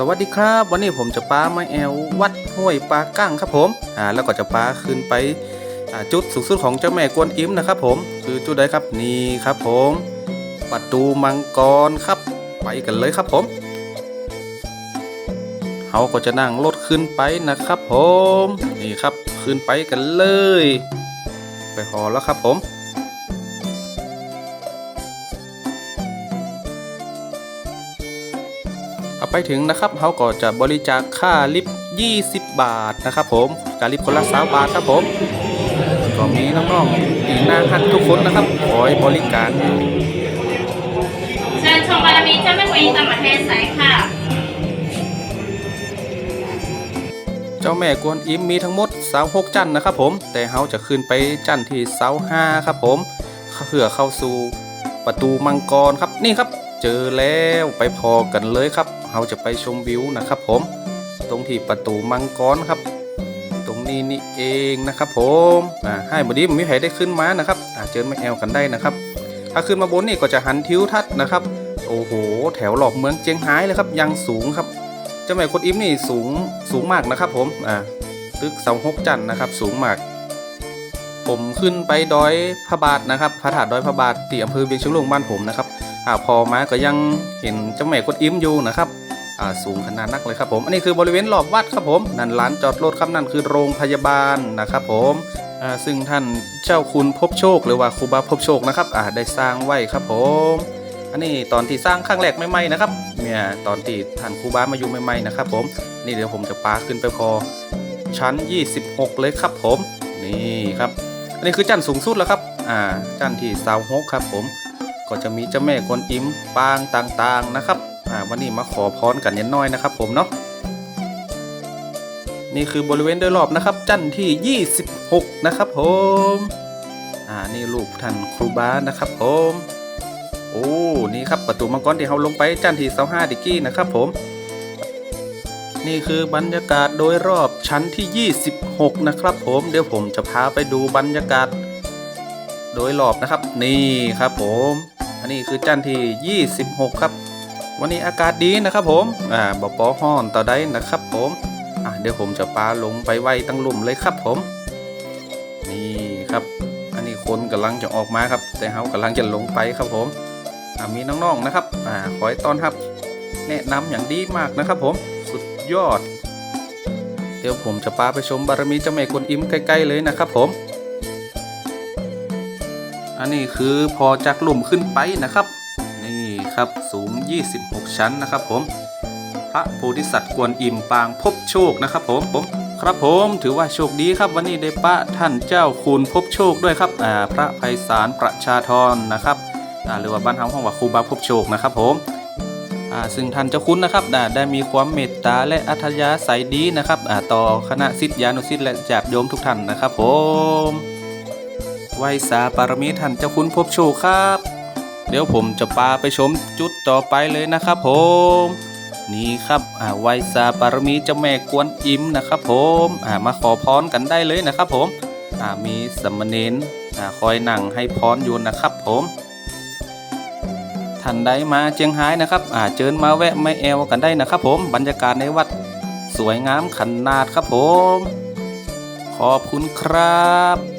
สวัสดีครับ วันนี้ผมจะปาไมาแอววัดห้วยปลากั้งครับผมอ่าแล้วก็จะปาขึ้นไปจุดสูงสุดของเจ้าแม่กวนอิมนะครับผมคือจุดใดครับนี่ครับผมประตูมังกรครับ ไปกันเลยครับผมเขาก็จะนั่งรถขึ้นไปนะครับผมนี่ครับขึ้นไปกันเลย ไปหอแล้วครับผมาไปถึงนะครับเขาก็จะบริจาคค่าลิฟต์20 บาทนะครับผมการลิฟต์คนละ3บาทครับผมก็มีน้องๆอีกหน้าฮักทุกคนนะครับคอยบริการอยู่เชิญชมบารมีเจ้าแม่กวนอิมตามประเทศไสค่ะ เจ้าแม่กวนอิมมีทั้งหมดเสาหกจันทร์นะครับผม แต่เขาจะขึ้นไปจันทร์ที่เสาห้าครับผมเพื่อเข้าสู่ประตูมังกรครับนี่ครับ เจอแล้วไปพอกันเลยครับเขาจะไปชมวิวนะครับผม ตรงที่ประตูมังกรครับ ตรงนี้นี่เองนะครับผมอ่าให้บดีผมมีใครได้ขึ้นมานะครับอ่าเจอมาแอลกันได้นะครับ ถ้าขึ้นมาบนนี่ก็จะหันทิวทัศน์นะครับ โอ้โห แถวหลอกเมืองเจียงไฮ้เลยครับยังสูงครับเจ้าแม่กวนอิมนี่สูงสูงมากนะครับผมอ่าตึกเสาหกจันทร์นะครับ สูงมากผมขึ้นไปดอยพระบาทนะครับพระธาตุดอยพระบาทที่อำเภอเวียงเชียงรุงบ้านผมนะครับ อ่าพอมาก็ยังเห็นเจ้าแม่กวนอิมอยู่นะครับอ่าสูงขนาดนักเลยครับผมอันนี้คือบริเวณรอบวัดครับผมนั่นร้านจอดรถครับนั่นคือโรงพยาบาลนะครับผมอ่าซึ่งท่านเจ้าคุณพบโชคหรือว่าครูบาพบโชคนะครับอ่าได้สร้างไว้ครับผม อันนี้ตอนที่สร้างครั้งแรกใหม่ๆนะครับเนี่ยตอนที่ท่านครูบามาอยู่ใหม่ๆนะครับผมนี่เดี๋ยวผมจะปาขึ้นไปพอชั้น 26 เลยครับผมนี่ครับ อันนี้คือจันสูงสุดแล้วครับอ่าจันที่สาวหกครับผม ก็จะมีเจ้าแม่กวนอิมปางต่างๆนะครับอ่าวันนี้มาขอพรกันเย็นน้อยนะครับ ผมเนาะนี่คือบริเวณโดยรอบนะครับ จันทร์ที่ 26 นะครับ ผมอ่านี่รูปท่านครูบานะครับ ผมโอ้นี่ครับประตูมังกรที่เราลงไปจันทร์ที่เสาห้าดิกกี้นะครับ ผม นี่คือบรรยากาศโดยรอบชั้นที่ 26 นะครับ ผมเดี๋ยวผมจะพาไปดูบรรยากาศโดยรอบนะครับ นี่ครับผม อันนี้คือจันทร์ที่ 26 ครับ วันนี้อากาศดีนะครับผมอ่าบอปอฮ้อนต่อได้นะครับผมอ่าเดี๋ยวผมจะปลาลงไปไว้ตั้งลุมเลยครับผม นี่ครับ อันนี้คนกำลังจะออกมาครับ แต่เขากำลังจะลงไปครับผมอ่ามีน้องๆนะครับอ่าคอยต้อนรับ แนะนำอย่างดีมากนะครับผมสุดยอด เดี๋ยวผมจะพาไปชมบารมีเจ้าแม่กวนอิมใกล้ๆเลยนะครับผม อันนี้คือพอจากหลุมขึ้นไปนะครับ นี่ครับสูง 26 ชั้นนะครับผม พระโพธิสัตว์กวนอิมปางพบโชคนะครับผมผมครับผมถือว่าโชคดีครับวันนี้ได้ปะท่านเจ้าคุณพบโชคด้วยครับอ่าพระไพศาลประชาธรนะครับอ่าหรือว่าบ้านเฮาห้องว่าครูบาพบโชคนะครับผมอ่าซึ่งท่านเจ้าคุณนะครับอ่าได้มีความเมตตาและอัธยาศัยดีนะครับอ่าต่อคณะศิษยานุศิษย์และญาติโยมทุกท่านนะครับผม ไวสาปารมีท่านเจ้าคุณพบโชคครับ เดี๋ยวผมจะพาไปชมจุดต่อไปเลยนะครับผมนี่ครับอ่าไวสาปารมีเจ้าแม่กวนอิมนะครับผมอ่ามาขอพรกันได้เลยนะครับผมอ่ามีสามเณรอ่าคอยนั่งให้พรอยู่นะครับผมท่านใดมาเจียงไฮ้นะครับอ่าเจิญมาแวะไม่แอวกันได้นะครับผมบรรยากาศในวัดสวยงามขนาดครับผม ขอบคุณครับ